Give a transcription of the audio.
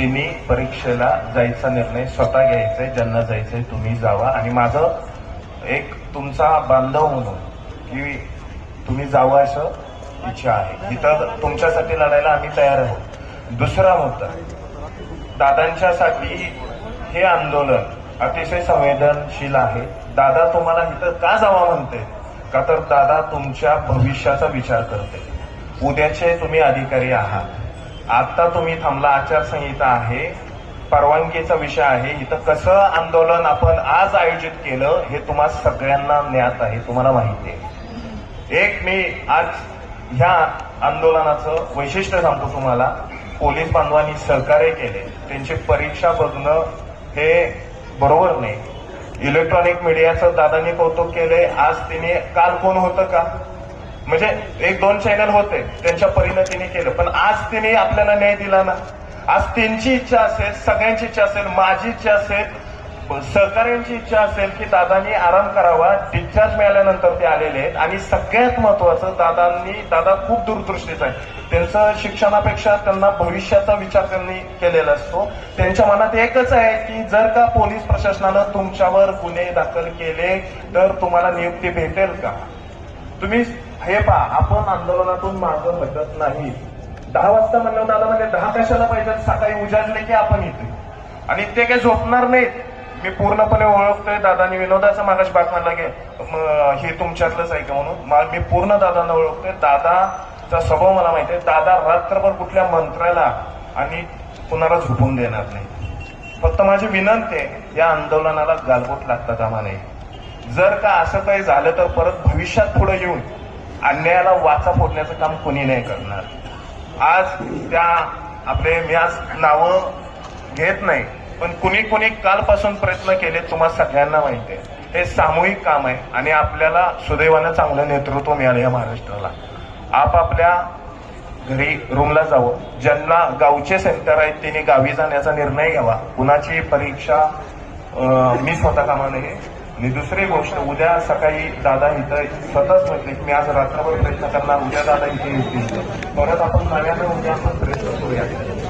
त्यांनी परीक्षेला जायचा निर्णय स्वतः घ्यायचा आहे ज्यांना जायचं आहे तुम्ही जावा. आणि माझं एक तुमचा बांधव म्हणून की तुम्ही जावं असं इच्छा आहे. इथं तुमच्यासाठी लढायला आम्ही तयार आहोत. दुसरा मुद्दा दादांच्यासाठी हे आंदोलन अतिशय संवेदनशील आहे. दादा तुम्हाला इथं का जावा म्हणते? का तर दादा तुमच्या भविष्याचा विचार करते. उद्याचे तुम्ही अधिकारी आहात. आता तुम्ही थांबला आचारसंहिता आहे परवानगीचा विषय आहे इथं कसं आंदोलन आपण आज आयोजित केलं हे तुम्हा सगळ्यांना ज्ञात आहे तुम्हाला माहिती आहे. एक मी आज ह्या आंदोलनाचं वैशिष्ट्य सांगतो तुम्हाला. पोलीस बांधवांनी सहकार्य केले. त्यांची परीक्षा बघणं हे बरोबर नाही. इलेक्ट्रॉनिक मीडियाचं दादांनी कौतुक केले आज तिने काल कोण होतं का? म्हणजे एक दोन चॅनल होते त्यांच्या परिणतीने केलं. पण आज तिने आपल्याला न्याय दिला ना. आज त्यांची इच्छा असेल सगळ्यांची इच्छा असेल माझी इच्छा असेल सहकार्यांची इच्छा असेल की दादांनी आराम करावा डिस्चार्ज मिळाल्यानंतर ते आलेले आहेत. आणि सगळ्यात महत्वाचं दादांनी दादा खूप दूरदृष्टीचा आहे. त्यांचं शिक्षणापेक्षा त्यांना भविष्याचा विचार त्यांनी केलेला असतो. त्यांच्या मनात एकच आहे की जर का पोलीस प्रशासनानं तुमच्यावर गुन्हे दाखल केले तर तुम्हाला नियुक्ती भेटेल का? तुम्ही हे पहा आपण आंदोलनातून मागं हटत नाही. दहा वाजता म्हणलं दादा म्हणजे दहा कशाला पाहिजे सकाळी उजाडले की आपण येते आणि ते काही झोपणार नाहीत. मी पूर्णपणे ओळखतोय दादानी विनोदाचा मागाशी बात म्हणला की हे तुमच्यातलंच आहे का म्हणून? मा- मी पूर्ण दादांना ओळखतोय. दादाचा स्वभाव मला माहिती आहे. दादा रात्रभर कुठल्या मंत्र्याला आणि कुणाला झोपून देणार नाही. फक्त माझी विनंती आहे या आंदोलनाला गालबोट लागता कामा नये जर का असं काही झालं तर परत भविष्यात पुढे येऊन अन्यायाला वाचा फोडण्याचं काम कोणी नाही करणार. आज त्या आपले मी आज नावं घेत नाही पण कुणी कुणी कालपासून प्रयत्न केले तुम्हाला सगळ्यांना माहिती आहे. हे सामूहिक काम आहे आणि आपल्याला सुदैवानं चांगलं नेतृत्व मिळालं या महाराष्ट्राला. आपापल्या घरी रूमला जावं. ज्यांना गावचे सेंटर आहेत त्यांनी गावी जाण्याचा निर्णय घ्यावा. कुणाची परीक्षा मी स्वतः कामा नये. मी दुसरी गोष्ट उद्या सकाळी दादा इथं स्वतःच म्हटले की मी आज रात्रभर प्रयत्न करणार उद्या दादा इथे येतील परत आपण नव्यानं उद्या आपण प्रयत्न करूया.